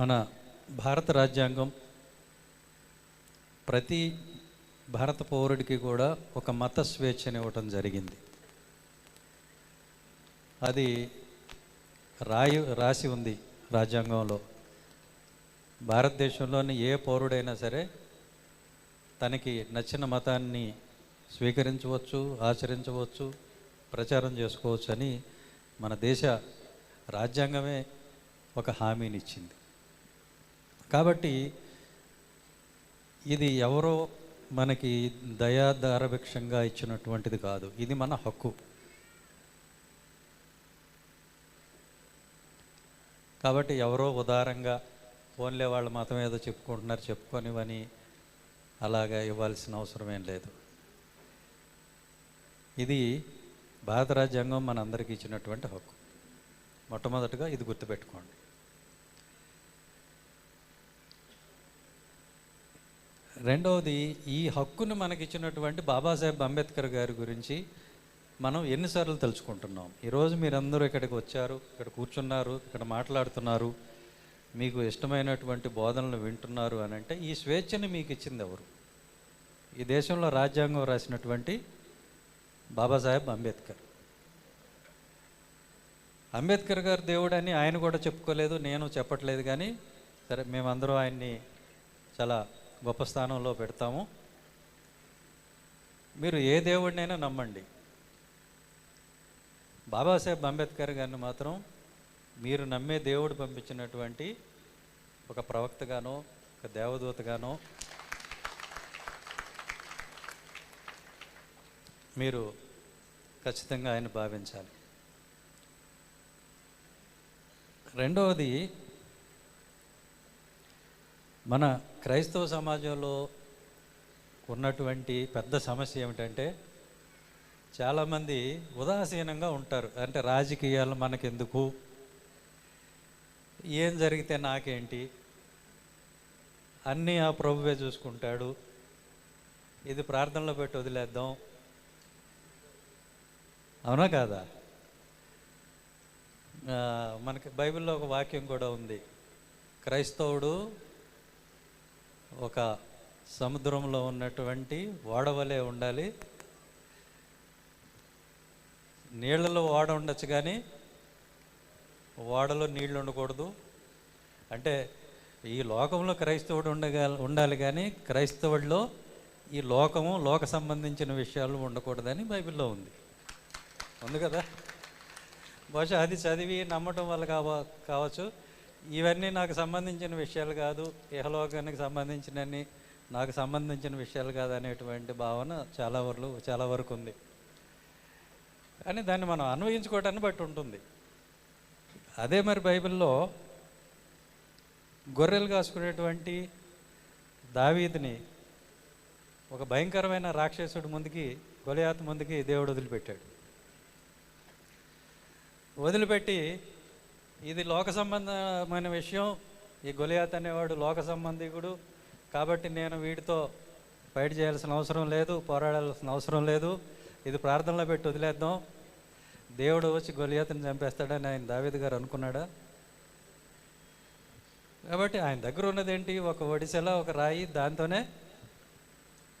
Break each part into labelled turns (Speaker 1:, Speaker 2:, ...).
Speaker 1: మన భారత రాజ్యాంగం ప్రతి భారత పౌరుడికి కూడా ఒక మత స్వేచ్ఛని ఇవ్వటం జరిగింది. అది రాయి రాసి ఉంది రాజ్యాంగంలో. భారతదేశంలోని ఏ పౌరుడైనా సరే తనకి నచ్చిన మతాన్ని స్వీకరించవచ్చు ఆచరించవచ్చు ప్రచారం చేసుకోవచ్చు అని మన దేశ రాజ్యాంగమే ఒక హామీని ఇచ్చింది కాబట్టి ఇది ఎవరో మనకి దయాదారభిక్షంగా ఇచ్చినటువంటిది కాదు. ఇది మన హక్కు. కాబట్టి ఎవరో ఉదారంగా ఫోన్లే వాళ్ళ మతం ఏదో చెప్పుకుంటున్నారు చెప్పుకొనివని అలాగా ఇవ్వాల్సిన అవసరం ఏం లేదు. ఇది భారత రాజ్యాంగం మన అందరికీ ఇచ్చినటువంటి హక్కు. మొట్టమొదటిగా ఇది గుర్తుపెట్టుకోండి. రెండవది ఈ హక్కును మనకిచ్చినటువంటి బాబాసాహెబ్ అంబేద్కర్ గారి గురించి మనం ఎన్నిసార్లు తెలుసుకుంటున్నాం ఈరోజు మీరందరూ ఇక్కడికి వచ్చారు ఇక్కడ కూర్చున్నారు ఇక్కడ మాట్లాడుతున్నారు మీకు ఇష్టమైనటువంటి బోధనలు వింటున్నారు అని అంటే ఈ స్వేచ్ఛని మీకు ఇచ్చింది ఎవరు? ఈ దేశంలో రాజ్యాంగం రాసినటువంటి బాబాసాహెబ్ అంబేద్కర్. అంబేద్కర్ గారు దేవుడు అని ఆయన కూడా చెప్పుకోలేదు నేను చెప్పట్లేదు కానీ సరే మేమందరం ఆయన్ని చాలా గొప్ప స్థానంలో పెడతాము. మీరు ఏ దేవుడినైనా నమ్మండి. బాబాసాహెబ్ అంబేద్కర్ గారిని మాత్రం మీరు నమ్మే దేవుడు పంపించినటువంటి ఒక ప్రవక్తగానో ఒక దేవదూతగానో మీరు ఖచ్చితంగా ఆయన భావించాలి. రెండవది మన క్రైస్తవ సమాజంలో ఉన్నటువంటి పెద్ద సమస్య ఏమిటంటే చాలామంది ఉదాసీనంగా ఉంటారు. అంటే రాజకీయాలు మనకెందుకు? ఏం జరిగితే నాకేంటి? అన్నీ ఆ ప్రభువే చూసుకుంటాడు. ఇది ప్రార్థనలో పెట్టి వదిలేద్దాం. అవునా కాదా? మనకి బైబిల్లో ఒక వాక్యం కూడా ఉంది. క్రైస్తవుడు ఒక సముద్రంలో ఉన్నటువంటి ఓడవలే ఉండాలి. నీళ్ళలో ఓడ ఉండొచ్చు కానీ ఓడలో నీళ్ళు ఉండకూడదు. అంటే ఈ లోకంలో క్రైస్తవుడు ఉండగా ఉండాలి కానీ క్రైస్తవుడిలో ఈ లోకము లోక సంబంధించిన విషయాలు ఉండకూడదని బైబిల్లో ఉంది. ఉంది కదా? బహుశా అది చదివి నమ్మటం వల్ల కావ కావచ్చు. ఇవన్నీ నాకు సంబంధించిన విషయాలు కాదు. ఇహలోకానికి సంబంధించినన్ని నాకు సంబంధించిన విషయాలు కాదు అనేటువంటి భావన చాలా వరకు చాలా వరకు ఉంది. కానీ దాన్ని మనం అన్వయించుకోవటాన్ని బట్టి ఉంటుంది. అదే మరి బైబిల్లో గొర్రెలు కాసుకునేటువంటి దావీదిని ఒక భయంకరమైన రాక్షసుడి ముందుకి గొలియాత్ ముందుకి దేవుడు వదిలిపెట్టాడు. వదిలిపెట్టి ఇది లోక సంబంధమైన విషయం. ఈ గొలియాత్ అనేవాడు లోక సంబంధికుడు. కాబట్టి నేను వీటితో ఫైట్ చేయాల్సిన అవసరం లేదు పోరాడాల్సిన అవసరం లేదు. ఇది ప్రార్థనలో పెట్టి వదిలేద్దాం. దేవుడు వచ్చి గొలియాతని చంపేస్తాడని ఆయన దావేది గారు అనుకున్నాడా? కాబట్టి ఆయన దగ్గర ఉన్నదేంటి ఒక ఒడిసెల ఒక రాయి దాంతోనే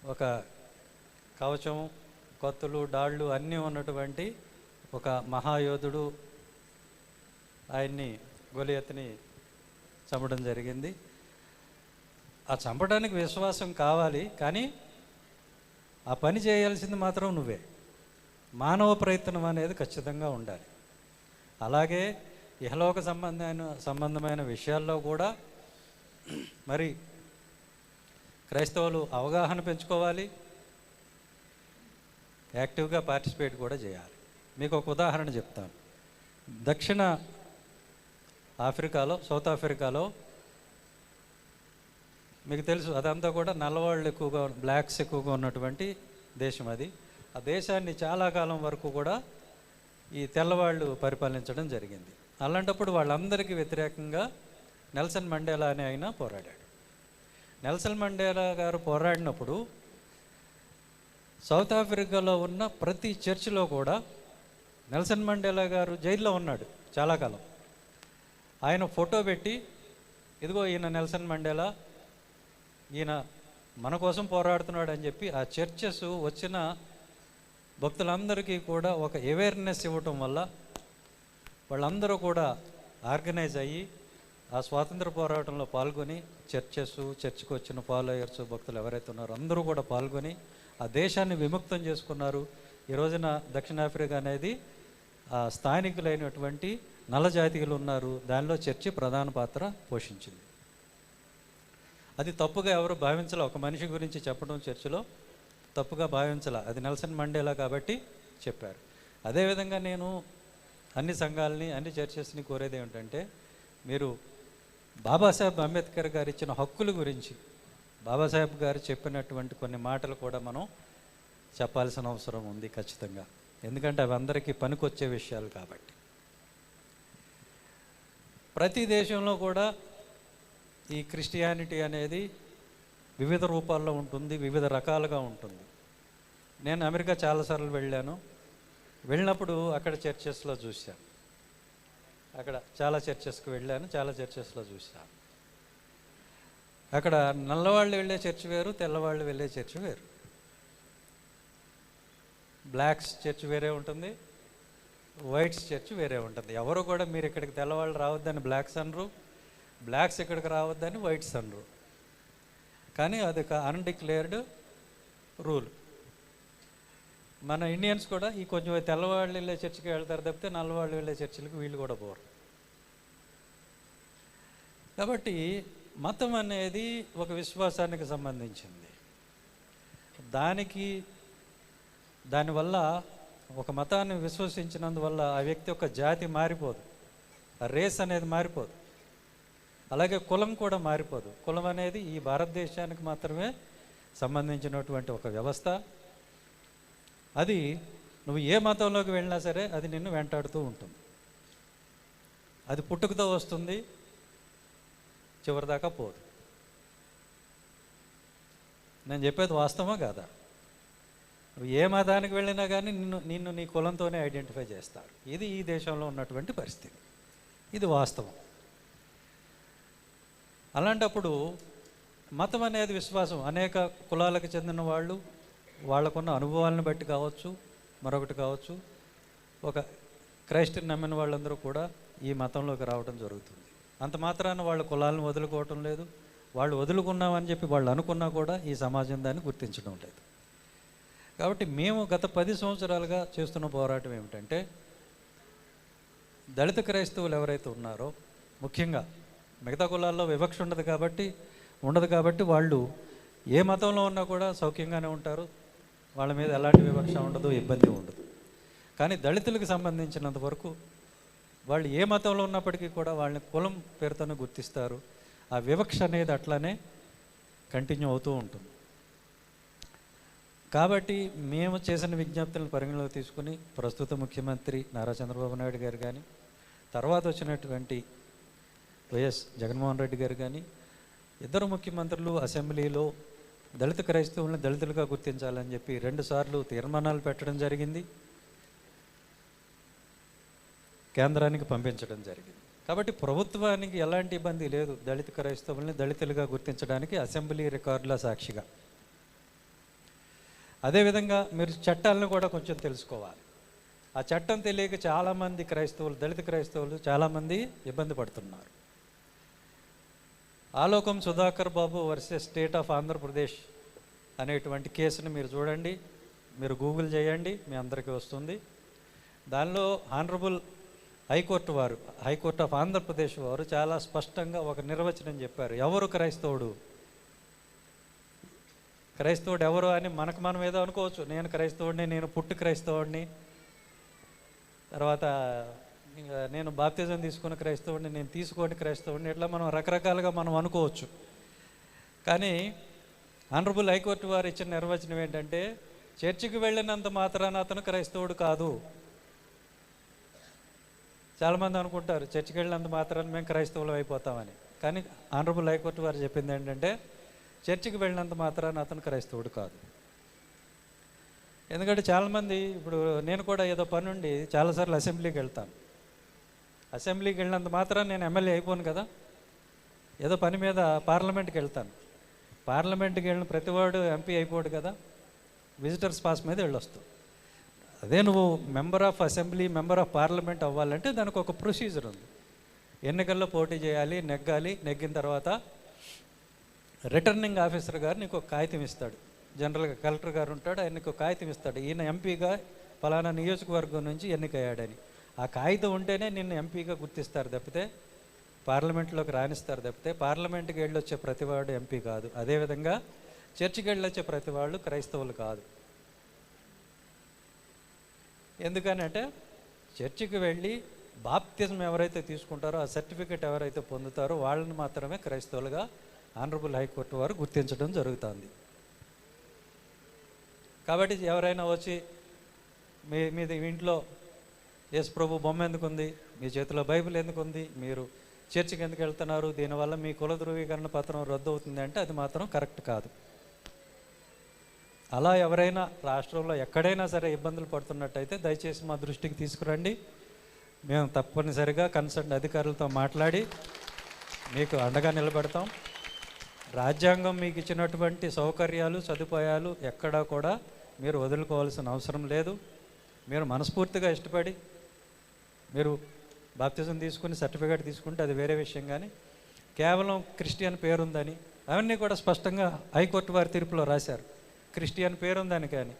Speaker 1: ఒక కవచం కొత్తులు డాళ్ళు అన్నీ ఉన్నటువంటి ఒక మహాయోధుడు ఆయన్ని గొలియత్ని చంపడం జరిగింది. ఆ చంపడానికి విశ్వాసం కావాలి కానీ ఆ పని చేయాల్సింది మాత్రం నువ్వే. మానవ ప్రయత్నం అనేది ఖచ్చితంగా ఉండాలి. అలాగే ఇహలోక సంబంధమైన సంబంధమైన విషయాల్లో కూడా మరి క్రైస్తవులు అవగాహన పెంచుకోవాలి. యాక్టివ్గా పార్టిసిపేట్ కూడా చేయాలి. మీకు ఒక ఉదాహరణ చెప్తాను. దక్షిణ ఆఫ్రికాలో సౌత్ ఆఫ్రికాలో మీకు తెలుసు అదంతా కూడా నల్లవాళ్ళు ఎక్కువగా బ్లాక్స్ ఎక్కువగా ఉన్నటువంటి దేశం అది. ఆ దేశాన్ని చాలా కాలం వరకు కూడా ఈ తెల్లవాళ్ళు పరిపాలించడం జరిగింది. అలాంటప్పుడు వాళ్ళందరికీ వ్యతిరేకంగా నెల్సన్ మండేలా అని ఆయన పోరాడాడు. నెల్సన్ మండేలా గారు పోరాడినప్పుడు సౌత్ ఆఫ్రికాలో ఉన్న ప్రతి చర్చిలో కూడా నెల్సన్ మండేలా గారు జైల్లో ఉన్నాడు చాలా కాలం. ఆయన ఫోటో పెట్టి ఇదిగో ఈయన నెల్సన్ మండేలా ఈయన మన కోసం పోరాడుతున్నాడు అని చెప్పి ఆ చర్చెస్ వచ్చిన భక్తులందరికీ కూడా ఒక అవేర్నెస్ ఇవ్వటం వల్ల వాళ్ళందరూ కూడా ఆర్గనైజ్ అయ్యి ఆ స్వాతంత్ర పోరాటంలో పాల్గొని చర్చెస్ చర్చికి వచ్చిన ఫాలోయర్స్ భక్తులు ఎవరైతే ఉన్నారో అందరూ కూడా పాల్గొని ఆ దేశాన్ని విముక్తం చేసుకున్నారు. ఈ రోజున దక్షిణాఫ్రికా అనేది ఆ స్థానికులైనటువంటి నల్ల జాతీయులు ఉన్నారు. దానిలో చర్చి ప్రధాన పాత్ర పోషించింది. అది తప్పుగా ఎవరు భావించాల. ఒక మనిషి గురించి చెప్పడం చర్చిలో తప్పుగా భావించాల. అది నెల్సన్ మండేలా కాబట్టి చెప్పారు. అదేవిధంగా నేను అన్ని సంఘాలని అన్ని చర్చెస్ని కోరేది ఏమిటంటే మీరు బాబాసాహెబ్ అంబేద్కర్ గారు ఇచ్చిన హక్కుల గురించి బాబాసాహెబ్ గారు చెప్పినటువంటి కొన్ని మాటలు కూడా మనం చెప్పాల్సిన అవసరం ఉంది ఖచ్చితంగా. ఎందుకంటే అవి అందరికీ పనికొచ్చే విషయాలు కాబట్టి. ప్రతి దేశంలో కూడా ఈ క్రిస్టియానిటీ అనేది వివిధ రూపాల్లో ఉంటుంది వివిధ రకాలుగా ఉంటుంది. నేను అమెరికా చాలాసార్లు వెళ్ళాను. వెళ్ళినప్పుడు అక్కడ చర్చెస్లో చూశాను అక్కడ చాలా చర్చెస్కి వెళ్ళాను చాలా చర్చెస్లో చూశాను అక్కడ నల్లవాళ్ళు వెళ్ళే చర్చ్ వేరు తెల్లవాళ్ళు వెళ్ళే చర్చ్ వేరు. బ్లాక్స్ చర్చ్ వేరే ఉంటుంది. వైట్స్ చర్చ్ వేరే ఉంటుంది. ఎవరు కూడా మీరు ఇక్కడికి తెల్లవాళ్ళు రావద్దని బ్లాక్స్ అనరు బ్లాక్స్ ఇక్కడికి రావద్దని వైట్స్ అనరు కానీ అది అన్డిక్లేర్డ్ రూల్. మన ఇండియన్స్ కూడా ఈ కొంచెం తెల్లవాళ్ళు వెళ్ళే చర్చికి వెళ్తారు తప్పితే నల్లవాళ్ళు వెళ్ళే చర్చిలకు వీళ్ళు కూడా పోరు. కాబట్టి మతం అనేది ఒక విశ్వాసానికి సంబంధించింది. దానికి దానివల్ల ఒక మతాన్ని విశ్వసించినందువల్ల ఆ వ్యక్తి యొక్క జాతి మారిపోదు. ఆ రేస్ అనేది మారిపోదు. అలాగే కులం కూడా మారిపోదు. కులం అనేది ఈ భారతదేశానికి మాత్రమే సంబంధించినటువంటి ఒక వ్యవస్థ. అది నువ్వు ఏ మతంలోకి వెళ్ళినా సరే అది నిన్ను వెంటాడుతూ ఉంటుంది. అది పుట్టుకతో వస్తుంది చివరిదాకా పోదు. నేను చెప్పేది వాస్తవమా కాదా? ఏ మతానికి వెళ్ళినా కానీ నిన్ను నిన్ను నీ కులంతోనే ఐడెంటిఫై చేస్తారు. ఇది ఈ దేశంలో ఉన్నటువంటి పరిస్థితి. ఇది వాస్తవం. అలాంటప్పుడు మతం అనేది విశ్వాసం. అనేక కులాలకు చెందిన వాళ్ళు వాళ్ళకున్న అనుభవాలను బట్టి కావచ్చు మరొకటి కావచ్చు ఒక క్రైస్టిని నమ్మిన వాళ్ళందరూ కూడా ఈ మతంలోకి రావడం జరుగుతుంది. అంత మాత్రాన వాళ్ళ కులాలను వదులుకోవటం లేదు. వాళ్ళు వదులుకున్నామని చెప్పి వాళ్ళు అనుకున్నా కూడా ఈ సమాజం దాన్ని గుర్తించడం లేదు. కాబట్టి మేము గత పది సంవత్సరాలుగా చేస్తున్న పోరాటం ఏమిటంటే దళిత క్రైస్తవులు ఎవరైతే ఉన్నారో ముఖ్యంగా మిగతా కులాల్లో వివక్ష ఉండదు కాబట్టి ఉండదు కాబట్టి వాళ్ళు ఏ మతంలో ఉన్నా కూడా సౌఖ్యంగానే ఉంటారు. వాళ్ళ మీద ఎలాంటి వివక్ష ఉండదు ఇబ్బంది ఉండదు. కానీ దళితులకు సంబంధించినంత వరకు వాళ్ళు ఏ మతంలో ఉన్నప్పటికీ కూడా వాళ్ళని కులం పేరుతోనే గుర్తిస్తారు. ఆ వివక్ష అనేది అట్లానే కంటిన్యూ అవుతూ ఉంటుంది. కాబట్టి మేము చేసిన విజ్ఞప్తులను పరిగణలోకి తీసుకుని ప్రస్తుత ముఖ్యమంత్రి నారా చంద్రబాబు నాయుడు గారు కానీ తర్వాత వచ్చినటువంటి వైఎస్ జగన్మోహన్ రెడ్డి గారు కానీ ఇద్దరు ముఖ్యమంత్రులు అసెంబ్లీలో దళిత క్రైస్తవులను దళితులుగా గుర్తించాలని చెప్పి రెండుసార్లు తీర్మానాలు పెట్టడం జరిగింది. కేంద్రానికి పంపించడం జరిగింది. కాబట్టి ప్రభుత్వానికి ఎలాంటి ఇబ్బంది లేదు దళిత క్రైస్తవుల్ని దళితులుగా గుర్తించడానికి అసెంబ్లీ రికార్డుల సాక్షిగా. అదేవిధంగా మీరు చట్టాలను కూడా కొంచెం తెలుసుకోవాలి. ఆ చట్టం తెలియక చాలామంది క్రైస్తవులు దళిత క్రైస్తవులు చాలామంది ఇబ్బంది పడుతున్నారు. Alokam Sudhakar Babu versus state of Andhra Pradesh అనేటువంటి కేసును మీరు చూడండి మీరు గూగుల్ చేయండి మీ అందరికీ వస్తుంది. దానిలో ఆనరబుల్ హైకోర్టు వారు హైకోర్టు ఆఫ్ ఆంధ్రప్రదేశ్ వారు చాలా స్పష్టంగా ఒక నిర్వచనం చెప్పారు. ఎవరు క్రైస్తవుడు? క్రైస్తవుడు ఎవరు అని మనకు మనం ఏదో అనుకోవచ్చు. నేను క్రైస్తవుడిని నేను పుట్టి క్రైస్తవుడిని. తర్వాత ఇంకా నేను బాప్తిజం తీసుకున్న క్రైస్తవుడిని నేను తీసుకోండి క్రైస్తవుడిని ఇట్లా మనం రకరకాలుగా మనం అనుకోవచ్చు. కానీ ఆనరబుల్ హైకోర్టు వారు ఇచ్చిన నిర్వచనం ఏంటంటే చర్చికి వెళ్ళినంత మాత్రాన అతను క్రైస్తవుడు కాదు. చాలామంది అనుకుంటారు చర్చికి వెళ్ళినంత మాత్రాన మేము క్రైస్తవులు అయిపోతామని. కానీ ఆనరబుల్ హైకోర్టు వారు చెప్పింది ఏంటంటే చర్చికి వెళ్ళినంత మాత్రాన అతను క్రైస్తవుడు కాదు. ఎందుకంటే చాలామంది ఇప్పుడు నేను కూడా ఏదో పని ఉండి చాలాసార్లు అసెంబ్లీకి వెళ్తాను. అసెంబ్లీకి వెళ్ళినంత మాత్రం నేను ఎమ్మెల్యే అయిపోను కదా. ఏదో పని మీద పార్లమెంట్కి వెళ్తాను. పార్లమెంట్కి వెళ్ళిన ప్రతివాడు ఎంపీ అయిపోడు కదా. విజిటర్స్ పాస్ మీద వెళ్ళొస్తావు అదే నువ్వు member of assembly member of parliament అవ్వాలంటే దానికి ఒక ప్రొసీజర్ ఉంది. ఎన్నికల్లో పోటీ చేయాలి నెగ్గాలి నెగ్గిన తర్వాత రిటర్నింగ్ ఆఫీసర్ గారు నీకు ఒక కాగితం ఇస్తాడు. జనరల్గా కలెక్టర్ గారు ఉంటాడు ఆయన నీకు ఒక కాగితం ఇస్తాడు. ఈయన ఎంపీగా ఫలానా నియోజకవర్గం నుంచి ఎన్నికయ్యాడని. ఆ కాగితం ఉంటేనే నిన్ను ఎంపీగా గుర్తిస్తారు తప్పితే పార్లమెంట్లోకి రాణిస్తారు తప్పితే పార్లమెంట్కి వెళ్ళి వచ్చే ప్రతివాడు ఎంపీ కాదు. అదేవిధంగా చర్చికి వెళ్ళి వచ్చే ప్రతి వాళ్ళు క్రైస్తవులు కాదు. ఎందుకనంటే చర్చికి వెళ్ళి బాప్తిజం ఎవరైతే తీసుకుంటారో ఆ సర్టిఫికేట్ ఎవరైతే పొందుతారో వాళ్ళని మాత్రమే క్రైస్తవులుగా ఆనరబుల్ హైకోర్టు వారు గుర్తించడం జరుగుతుంది. కాబట్టి ఎవరైనా వచ్చి మీ మీది ఇంట్లో యేసు ప్రభు బొమ్మ ఎందుకు ఉంది మీ చేతిలో బైబిల్ ఎందుకుంది? మీరు చర్చికి ఎందుకు వెళ్తున్నారు? దీనివల్ల మీ కుల ధృవీకరణ పత్రం రద్దు అవుతుంది అంటే అది మాత్రం కరెక్ట్ కాదు. అలా ఎవరైనా రాష్ట్రంలో ఎక్కడైనా సరే ఇబ్బందులు పడుతున్నట్టయితే దయచేసి మా దృష్టికి తీసుకురండి. మేము తప్పనిసరిగా కన్సర్న్ అధికారులతో మాట్లాడి మీకు అండగా నిలబెడతాం. రాజ్యాంగం మీకు ఇచ్చినటువంటి సౌకర్యాలు సదుపాయాలు ఎక్కడా కూడా మీరు వదులుకోవాల్సిన అవసరం లేదు. మీరు మనస్ఫూర్తిగా ఇష్టపడి మీరు బాప్తిజం తీసుకుని సర్టిఫికేట్ తీసుకుంటే అది వేరే విషయం కానీ కేవలం క్రిస్టియన్ పేరుందని అవన్నీ కూడా స్పష్టంగా హైకోర్టు వారి తీర్పులో రాశారు. క్రిస్టియన్ పేరుందని కానీ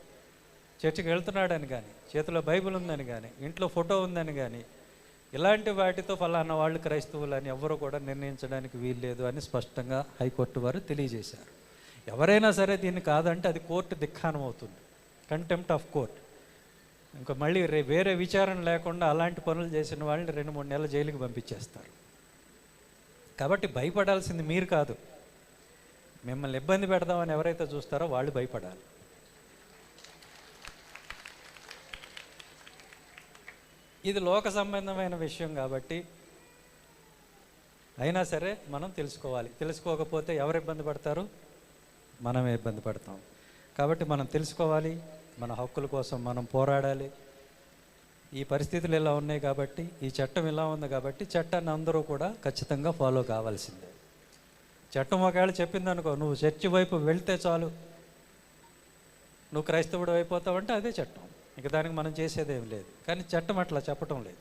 Speaker 1: చర్చికి వెళ్తున్నాడని కానీ చేతిలో బైబిల్ ఉందని కానీ ఇంట్లో ఫోటో ఉందని కానీ ఇలాంటి వాటితో ఫలానా వాళ్ళు క్రైస్తవులని ఎవరు కూడా నిర్ణయించడానికి వీల్లేదు అని స్పష్టంగా హైకోర్టు వారు తెలియజేశారు. ఎవరైనా సరే దీన్ని కాదంటే అది కోర్టు దిక్కానం అవుతుంది. కంటెంప్ట్ ఆఫ్ కోర్ట్ ఇంకా మళ్ళీ రే వేరే విచారణ లేకుండా అలాంటి పనులు చేసిన వాళ్ళని రెండు మూడు నెలల జైలుకి పంపించేస్తారు. కాబట్టి భయపడాల్సింది మీరు కాదు. మిమ్మల్ని ఇబ్బంది పెడదామని ఎవరైతే చూస్తారో వాళ్ళు భయపడాలి. ఇది లోక సంబంధమైన విషయం కాబట్టి అయినా సరే మనం తెలుసుకోవాలి. తెలుసుకోకపోతే ఎవరు ఇబ్బంది పడతారు? మనమే ఇబ్బంది పడతాం. కాబట్టి మనం తెలుసుకోవాలి. మన హక్కుల కోసం మనం పోరాడాలి. ఈ పరిస్థితులు ఇలా ఉన్నాయి కాబట్టి ఈ చట్టం ఇలా ఉంది కాబట్టి చట్టాన్ని అందరూ కూడా ఖచ్చితంగా ఫాలో కావాల్సిందే. చట్టం ఒకవేళ చెప్పిందనుకో నువ్వు చర్చి వైపు వెళ్తే చాలు. నువ్వు క్రైస్తవుడు అయిపోతావంటే అదే చట్టం. ఇక దానికి మనం చేసేదేం లేదు. కానీ చట్టం అట్లా చెప్పటం లేదు.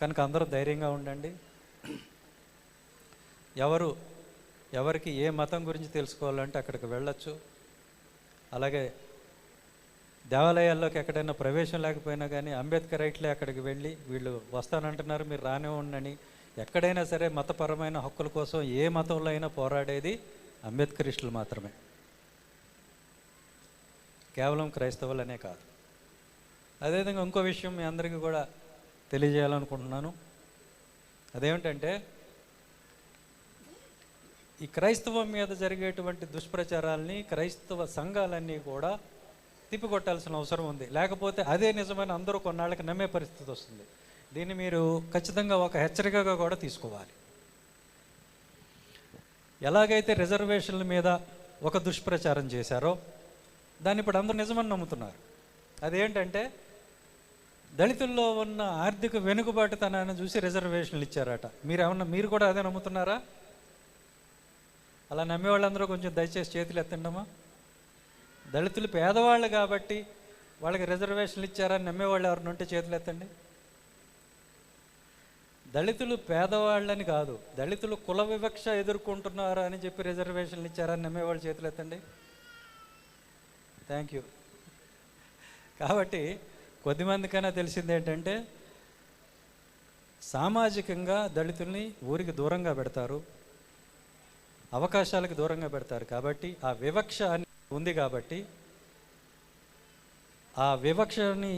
Speaker 1: కనుక అందరూ ధైర్యంగా ఉండండి. ఎవరు ఎవరికి ఏ మతం గురించి తెలుసుకోవాలంటే అక్కడికి వెళ్ళొచ్చు. అలాగే దేవాలయాల్లోకి ఎక్కడైనా ప్రవేశం లేకపోయినా కానీ అంబేద్కర్ రైట్లే అక్కడికి వెళ్ళి వీళ్ళు వస్తానంటున్నారు మీరు రానే ఉండని ఎక్కడైనా సరే మతపరమైన హక్కుల కోసం ఏ మతంలో అయినా పోరాడేది అంబేద్కరిస్టులు మాత్రమే. కేవలం క్రైస్తవులనే కాదు. అదేవిధంగా ఇంకో విషయం మీ అందరికీ కూడా తెలియజేయాలనుకుంటున్నాను. అదేమిటంటే ఈ క్రైస్తవం మీద జరిగేటువంటి దుష్ప్రచారాల్ని క్రైస్తవ సంఘాలన్నీ కూడా తిప్పికొట్టాల్సిన అవసరం ఉంది. లేకపోతే అదే నిజమైన అందరూ కొన్నాళ్ళకి నమ్మే పరిస్థితి వస్తుంది. దీన్ని మీరు ఖచ్చితంగా ఒక హెచ్చరికగా కూడా తీసుకోవాలి. ఎలాగైతే రిజర్వేషన్ల మీద ఒక దుష్ప్రచారం చేశారో దాన్ని ఇప్పుడు అందరూ నిజమని నమ్ముతున్నారు. అదేంటంటే దళితుల్లో ఉన్న ఆర్థిక వెనుకబాటుతనాన్ని చూసి రిజర్వేషన్లు ఇచ్చారట. మీరు ఏమన్నా మీరు కూడా అదే నమ్ముతున్నారా? అలా నమ్మే వాళ్ళందరూ కొంచెం దయచేసి చేతులు ఎత్తండమ్మా. దళితులు పేదవాళ్ళు కాబట్టి వాళ్ళకి రిజర్వేషన్లు ఇచ్చారని నమ్మేవాళ్ళు ఎవరిని ఉంటే చేతులు ఎత్తండి. దళితులు పేదవాళ్ళని కాదు దళితులు కుల వివక్ష ఎదుర్కొంటున్నారు అని చెప్పి రిజర్వేషన్లు ఇచ్చారని నమ్మేవాళ్ళు చేతులు ఎత్తండి. Thank you. కాబట్టి కొద్ది మందికైనా తెలిసింది ఏంటంటే సామాజికంగా దళితుల్ని ఊరికి దూరంగా పెడతారు అవకాశాలకు దూరంగా పెడతారు కాబట్టి ఆ వివక్ష అని ఉంది కాబట్టి ఆ వివక్షని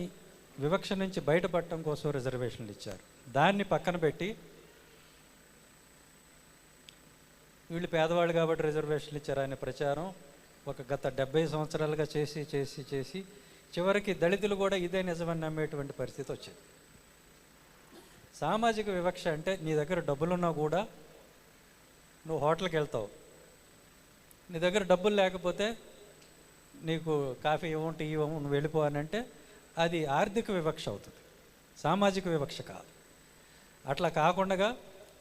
Speaker 1: వివక్ష నుంచి బయటపడటం కోసం రిజర్వేషన్లు ఇచ్చారు. దాన్ని పక్కన పెట్టి వీళ్ళు పేదవాళ్ళు కాబట్టి రిజర్వేషన్లు ఇచ్చారు అనే ప్రచారం ఒక గత డెబ్బై సంవత్సరాలుగా చేసి చేసి చేసి చివరికి దళితులు కూడా ఇదే నిజమని నమ్మేటువంటి పరిస్థితి వచ్చింది. సామాజిక వివక్ష అంటే నీ దగ్గర డబ్బులున్నా కూడా నువ్వు హోటల్కి వెళ్తావు. నీ దగ్గర డబ్బులు లేకపోతే నీకు కాఫీ ఇవ్వం టీ ఇవ్వము నువ్వు వెళ్ళిపో అని అంటే అది ఆర్థిక వివక్ష అవుతుంది. సామాజిక వివక్ష కాదు. అట్లా కాకుండా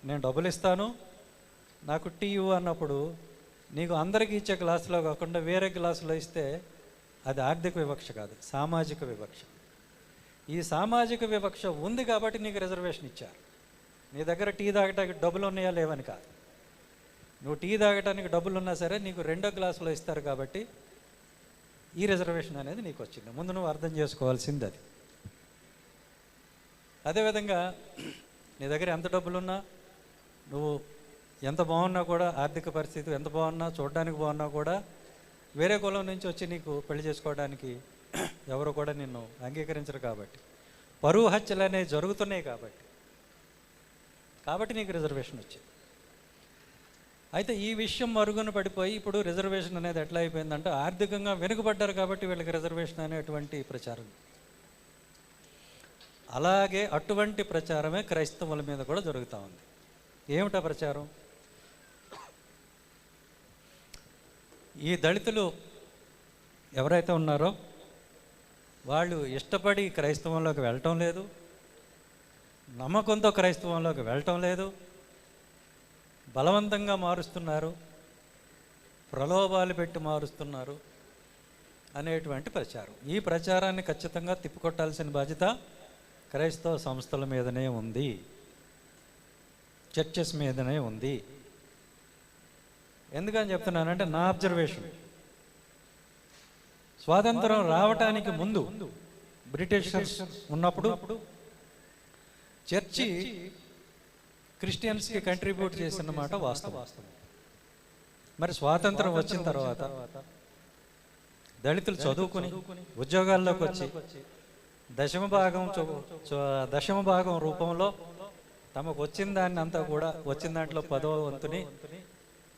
Speaker 1: నేను డబ్బులు ఇస్తాను నాకు టీ ఇవ్వు అన్నప్పుడు నీకు అందరికీ ఇచ్చే గ్లాసులో కాకుండా వేరే గ్లాసులో ఇస్తే అది ఆర్థిక వివక్ష కాదు సామాజిక వివక్ష. ఈ సామాజిక వివక్ష ఉంది కాబట్టి నీకు రిజర్వేషన్ ఇచ్చారు. నీ దగ్గర టీ తాగటానికి డబ్బులు ఉన్నాయా లేవని కాదు. నువ్వు టీ తాగటానికి డబ్బులు ఉన్నా సరే నీకు రెండో గ్లాసులో ఇస్తారు కాబట్టి ఈ రిజర్వేషన్ అనేది నీకు వచ్చింది. ముందు నువ్వు అర్థం చేసుకోవాల్సింది అది. అదేవిధంగా నీ దగ్గర ఎంత డబ్బులున్నా నువ్వు ఎంత బాగున్నా కూడా ఆర్థిక పరిస్థితి ఎంత బాగున్నా చూడడానికి బాగున్నా కూడా వేరే కులం నుంచి వచ్చి నీకు పెళ్ళి చేసుకోవడానికి ఎవరు కూడా నిన్ను అంగీకరించరు కాబట్టి. పరువు హత్యలు అనేవి జరుగుతున్నాయి కాబట్టి. కాబట్టి నీకు రిజర్వేషన్ వచ్చింది. అయితే ఈ విషయం మరుగున పడిపోయి ఇప్పుడు రిజర్వేషన్ అనేది ఎట్లా అయిపోయిందంటే ఆర్థికంగా వెనుకబడ్డారు కాబట్టి వీళ్ళకి రిజర్వేషన్ అనేటువంటి ప్రచారం. అలాగే అటువంటి ప్రచారమే క్రైస్తవుల మీద కూడా జరుగుతూ ఉంది. ఏమిటా ప్రచారం? ఈ దళితులు ఎవరైతే ఉన్నారో వాళ్ళు ఇష్టపడి క్రైస్తవంలోకి వెళ్ళటం లేదు. నమ్మకంతో క్రైస్తవంలోకి వెళ్ళటం లేదు. బలవంతంగా మారుస్తున్నారు. ప్రలోభాలు పెట్టి మారుస్తున్నారు అనేటువంటి ప్రచారం. ఈ ప్రచారాన్ని ఖచ్చితంగా తిప్పికొట్టాల్సిన బాధ్యత క్రైస్తవ సంస్థల మీదనే ఉంది. చర్చెస్ మీదనే ఉంది. ఎందుకని చెప్తున్నానంటే నా అబ్జర్వేషన్ స్వాతంత్రం రావటానికి ముందు బ్రిటిషర్స్ ఉన్నప్పుడు చర్చి క్రిస్టియన్స్కి కంట్రిబ్యూట్ చేసిన మాట వాస్తవం. మరి స్వాతంత్రం వచ్చిన తర్వాత దళితులు చదువుకుని ఉద్యోగాల్లోకి వచ్చి దశమ భాగం దశమ భాగం రూపంలో తమకు వచ్చిన దాన్ని అంతా కూడా వచ్చిన దాంట్లో పదవ వంతుని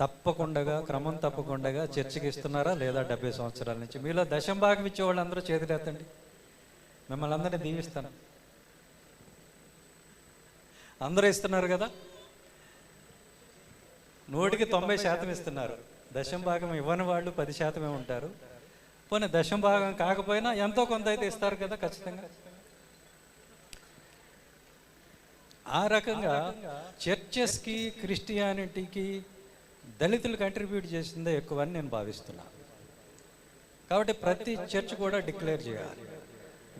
Speaker 1: తప్పకుండా క్రమం తప్పకుండా చర్చికి ఇస్తున్నారా లేదా డెబ్బై సంవత్సరాల నుంచి? మీలో దశం భాగం ఇచ్చే వాళ్ళందరూ చేతులెత్తండి మిమ్మల్ని అందరినీ దీవిస్తాను. అందరూ ఇస్తున్నారు కదా? నూటికి తొంభై శాతం ఇస్తున్నారు. దశం భాగం ఇవ్వని వాళ్ళు పది శాతమే ఉంటారు. పోనీ దశం భాగం కాకపోయినా ఎంతో కొంత అయితే ఇస్తారు కదా ఖచ్చితంగా. ఆ రకంగా చర్చెస్కి క్రిస్టియానిటీకి దళితులు కంట్రిబ్యూట్ చేసిందే ఎక్కువ అని నేను భావిస్తున్నాను కాబట్టి ప్రతి చర్చ్ కూడా డిక్లేర్ చేయాలి.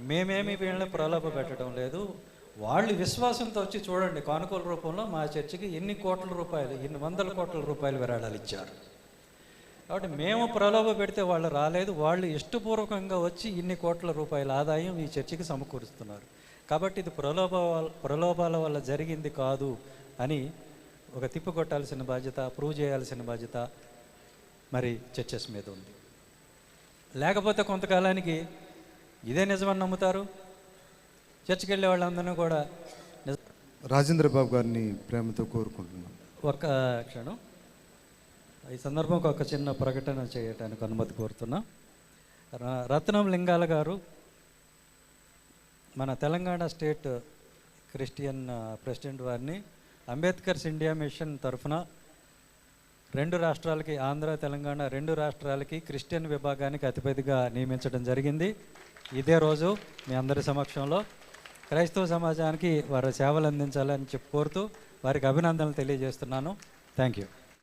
Speaker 1: మేమేమి వీళ్ళని ప్రలోభ పెట్టడం లేదు. వాళ్ళు విశ్వాసంతో వచ్చి చూడండి కానుకల రూపంలో మా చర్చికి ఎన్ని కోట్ల రూపాయలు ఎన్ని వందల కోట్ల రూపాయలు విరాళాలు ఇచ్చారు. కాబట్టి మేము ప్రలోభ పెడితే వాళ్ళు రాలేదు. వాళ్ళు ఇష్టపూర్వకంగా వచ్చి ఇన్ని కోట్ల రూపాయల ఆదాయం ఈ చర్చికి సమకూరుస్తున్నారు. కాబట్టి ఇది ప్రలోభ ప్రలోభాల వల్ల జరిగింది కాదు అని ఒక తిప్పు కొట్టాల్సిన బాధ్యత ప్రూవ్ చేయాల్సిన బాధ్యత మరి చర్చెస్ మీద ఉంది. లేకపోతే కొంతకాలానికి ఇదే నిజమని నమ్ముతారు? చర్చికి వెళ్ళే వాళ్ళందరినీ కూడా నిజ
Speaker 2: రాజేంద్ర బాబు గారిని ప్రేమతో కోరుకుంటున్నాను
Speaker 1: ఒక్క క్షణం. ఈ సందర్భంగా ఒక చిన్న ప్రకటన చేయడానికి అనుమతి కోరుతున్నా. రత్నం లింగాల గారు మన తెలంగాణ స్టేట్ క్రిస్టియన్ ప్రెసిడెంట్ వారిని అంబేద్కర్స్ ఇండియా మిషన్ తరఫున రెండు రాష్ట్రాలకి ఆంధ్ర తెలంగాణ రెండు రాష్ట్రాలకి క్రిస్టియన్ విభాగానికి అతిపెద్దగా నియమించడం జరిగింది. ఇదే రోజు మీ అందరి సమక్షంలో క్రైస్తవ సమాజానికి వారి సేవలు అందించాలని చెప్పి కోరుతూ వారికి అభినందనలు తెలియజేస్తున్నాను. Thank you